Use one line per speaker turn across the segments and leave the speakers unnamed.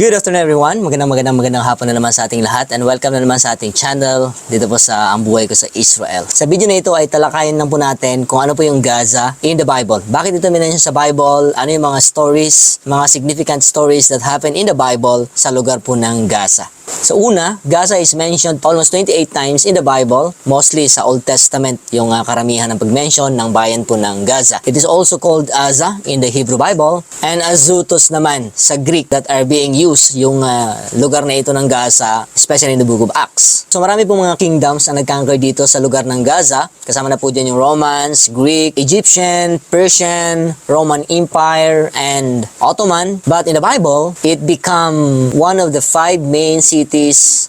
Good afternoon everyone. Magandang magandang magandang hapon na naman sa ating lahat and welcome na naman sa ating channel dito po sa Ang Buhay Ko sa Israel. Sa video na ito ay talakayin lang po natin kung ano po yung Gaza in the Bible. Bakit ito minensyon sa Bible? Ano yung mga stories, mga significant stories that happen in the Bible sa lugar po ng Gaza. Sa una, Gaza is mentioned almost 28 times in the Bible, mostly sa Old Testament yung uh, karamihan ng pag-mention ng bayan po ng Gaza. It is also called Aza in the Hebrew Bible and Azutos naman sa Greek that are being used yung uh, lugar na ito ng Gaza, especially in the book of Acts. So marami pong mga kingdoms na nag-conquer dito sa lugar ng Gaza. Kasama na po dyan yung Romans, Greek, Egyptian, Persian, Roman Empire, and Ottoman. But in the Bible, it become one of the five main cities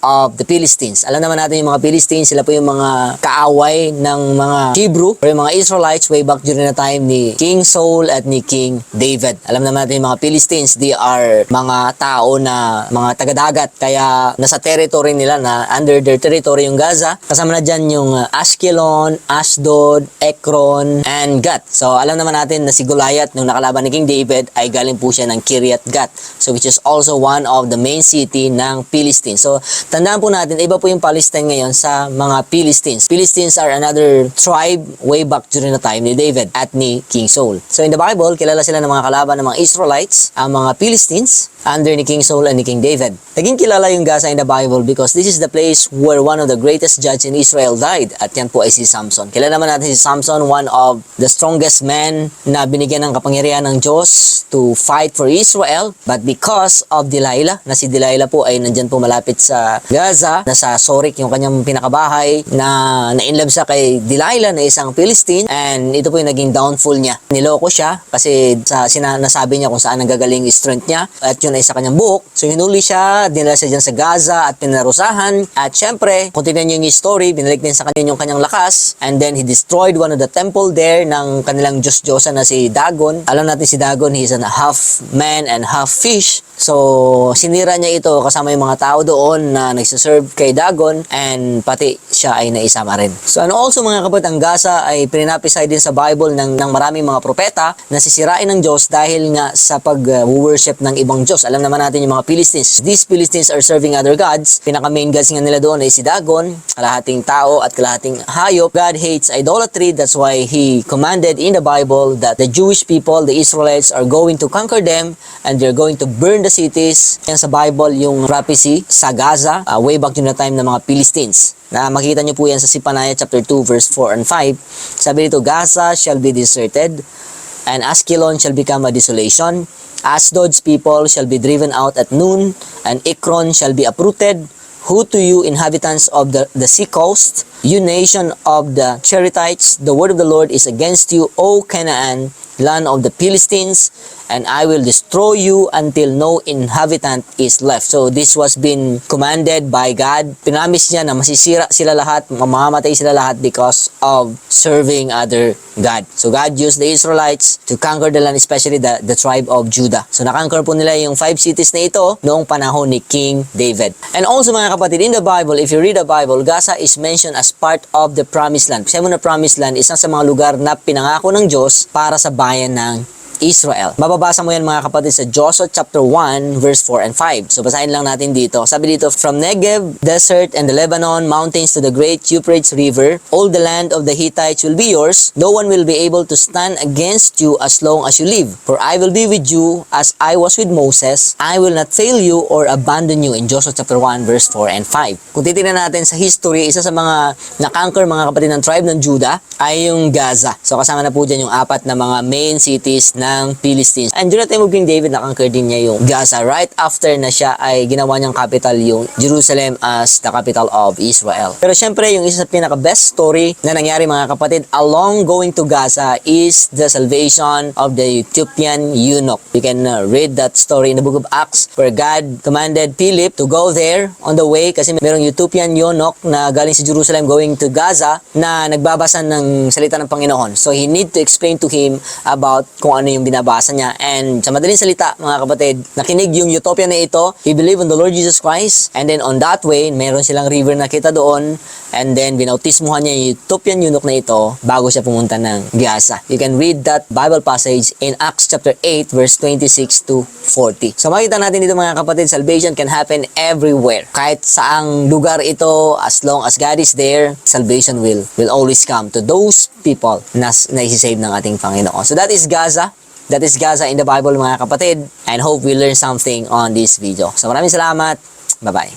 of the Philistines. Alam naman natin yung mga Philistines, sila po yung mga kaaway ng mga Hebrew or yung mga Israelites way back during the time ni King Saul at ni King David. Alam naman natin yung mga Philistines, they are mga tao na mga taga-dagat kaya nasa territory nila na under their territory yung Gaza. Kasama na dyan yung uh, Ashkelon, Ashdod, Ekron, and Gat. So alam naman natin na si Goliath nung nakalaban ni King David ay galing po siya ng Kiryat Gat. So which is also one of the main city ng Philistines. So tandaan po natin, iba po yung Palestine ngayon sa mga Philistines. Philistines are another tribe way back during the time ni David at ni King Saul. So in the Bible, kilala sila ng mga kalaban ng mga Israelites, ang mga Philistines, under ni King Saul and ni King David. Naging kilala yung Gaza in the Bible because this is the place where one of the greatest judge in Israel died at yan po ay si Samson. Kilala naman natin si Samson, one of the strongest men na binigyan ng kapangyarihan ng Diyos to fight for Israel but because of Delilah, na si Delilah po ay nandyan po malapit sa Gaza, nasa Sorik yung kanyang pinakabahay na na-inlove siya kay Delilah na isang Philistine and ito po yung naging downfall niya. Niloko siya kasi sa sinasabi niya kung saan nanggagaling strength niya at yun ay sa kanyang buhok. So hinuli siya, dinala siya dyan sa Gaza at pinarusahan. At syempre, kung tignan niyo yung story, binalik din sa kanya yung kanyang lakas. And then he destroyed one of the temple there ng kanilang Diyos-Diyosa na si Dagon. Alam natin si Dagon, he's a half man and half fish. So, sinira niya ito kasama yung mga tao doon na nagsiserve kay Dagon and pati siya ay naisama rin. So, ano also mga kapatid, ang Gaza ay pininapisay din sa Bible ng, ng maraming mga propeta na sisirain ng Diyos dahil nga sa pag-worship ng ibang Diyos. Alam naman natin yung mga Philistines. These Philistines are serving other gods. Pinaka-main gods nga nila doon ay si Dagon, kalahating tao at kalahating hayop. God hates idolatry. That's why He commanded in the Bible that the Jewish people, the Israelites, are going to conquer them and they're going to burn the cities. Yan sa Bible yung sa Gaza, uh, way back in the time ng mga Philistines. Na makita niyo po yan sa Sipanaya chapter 2 verse 4 and 5. Sabi dito, Gaza shall be deserted and Askelon shall become a desolation. Asdod's people shall be driven out at noon, and Ekron shall be uprooted. Who to you, inhabitants of the, the sea coast, you nation of the Cherethites, the word of the Lord is against you, O Canaan, land of the Philistines, and I will destroy you until no inhabitant is left. So this was been commanded by God. Pinamis niya na masisira sila lahat, mamamatay sila lahat because of serving other God. So God used the Israelites to conquer the land, especially the, the tribe of Judah. So nakonquer po nila yung five cities na ito noong panahon ni King David. And also mga kapatid, in the Bible, if you read the Bible, Gaza is mentioned as part of the Promised Land. Kasi mo na Promised Land, isang sa mga lugar na pinangako ng Diyos para sa bayan ng Israel. Mababasa mo yan mga kapatid sa Joshua chapter 1 verse 4 and 5. So basahin lang natin dito. Sabi dito, From Negev, desert, and the Lebanon mountains to the great Euphrates river, all the land of the Hittites will be yours. No one will be able to stand against you as long as you live. For I will be with you as I was with Moses. I will not fail you or abandon you in Joshua chapter 1 verse 4 and 5. Kung titingnan natin sa history, isa sa mga nakanker mga kapatid ng tribe ng Judah ay yung Gaza. So kasama na po dyan yung apat na mga main cities ng Philistines. And time of King David, nakanker din niya yung Gaza right after na siya ay ginawa niyang capital yung Jerusalem as the capital of Israel. Pero syempre, yung isa sa pinaka-best story na nangyari mga kapatid along going to Gaza is the salvation of the Ethiopian eunuch. You can uh, read that story in the book of Acts where God commanded Philip to go there on the way kasi merong Ethiopian eunuch na galing sa Jerusalem going to Gaza na nagbabasa ng salita ng Panginoon. So he need to explain to him about kung ano ano yung binabasa niya. And sa madaling salita, mga kapatid, nakinig yung utopia na ito. He believed on the Lord Jesus Christ. And then on that way, meron silang river na kita doon. And then binautismuhan niya yung utopian eunuch na ito bago siya pumunta ng Gaza. You can read that Bible passage in Acts chapter 8 verse 26 to 40. So makita natin dito mga kapatid, salvation can happen everywhere. Kahit saang lugar ito, as long as God is there, salvation will will always come to those people na, na save ng ating Panginoon. So that is Gaza. That is Gaza in the Bible mga kapatid. And hope we learn something on this video. So maraming salamat. Bye-bye.